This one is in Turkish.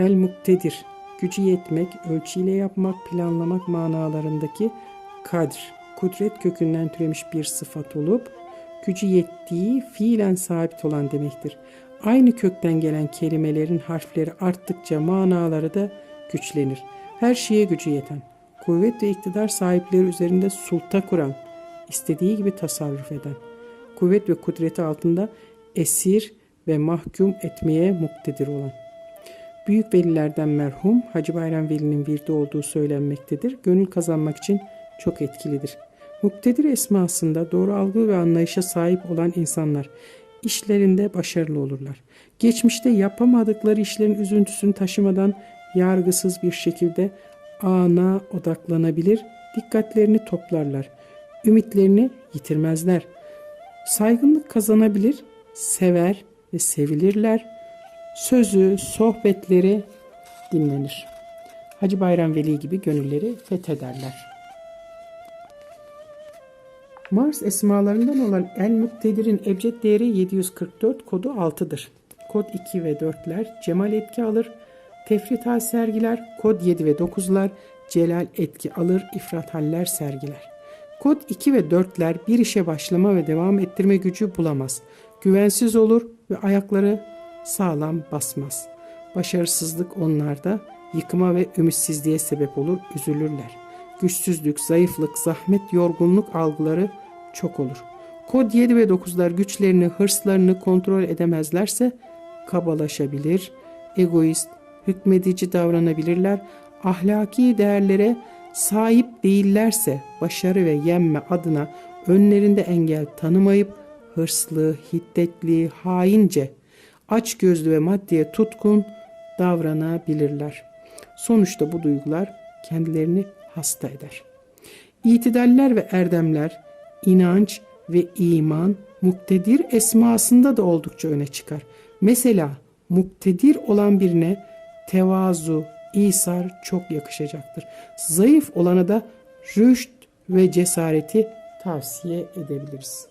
El muktedir, gücü yetmek, ölçüyle yapmak, planlamak manalarındaki kadr, kudret kökünden türemiş bir sıfat olup, gücü yettiği fiilen sabit olan demektir. Aynı kökten gelen kelimelerin harfleri arttıkça manaları da güçlenir. Her şeye gücü yeten, kuvvet ve iktidar sahipleri üzerinde sulta kuran, istediği gibi tasarruf eden, kuvvet ve kudreti altında esir ve mahkum etmeye muktedir olan. Büyük velilerden merhum Hacı Bayram Veli'nin virdi olduğu söylenmektedir. Gönül kazanmak için çok etkilidir. Muktedir esmasında doğru algı ve anlayışa sahip olan insanlar işlerinde başarılı olurlar. Geçmişte yapamadıkları işlerin üzüntüsünü taşımadan yargısız bir şekilde ana odaklanabilir, dikkatlerini toplarlar. Ümitlerini yitirmezler. Saygınlık kazanabilir, sever ve sevilirler. Sözü, sohbetleri dinlenir. Hacı Bayram Veli gibi gönülleri fethederler. Mars esmalarından olan El Muktedir'in ebced değeri 744, kodu 6'dır. Kod 2 ve 4'ler cemal etki alır, tefrit hal sergiler, kod 7 ve 9'lar celal etki alır, ifrat haller sergiler. Kod 2 ve 4'ler bir işe başlama ve devam ettirme gücü bulamaz. Güvensiz olur ve ayakları sağlam basmaz. Başarısızlık onlarda yıkıma ve ümitsizliğe sebep olur, üzülürler. Güçsüzlük, zayıflık, zahmet, yorgunluk algıları çok olur. Kod 7 ve 9'lar güçlerini, hırslarını kontrol edemezlerse kabalaşabilir, egoist, hükmedici davranabilirler, ahlaki değerlere sahip değillerse başarı ve yenme adına önlerinde engel tanımayıp hırslı, hiddetli, haince, açgözlü ve maddeye tutkun davranabilirler. Sonuçta bu duygular kendilerini hasta eder. İtidaller ve erdemler, inanç ve iman muktedir esmasında da oldukça öne çıkar. Mesela muktedir olan birine tevazu, İsar çok yakışacaktır. Zayıf olana da rüşt ve cesareti tavsiye edebiliriz.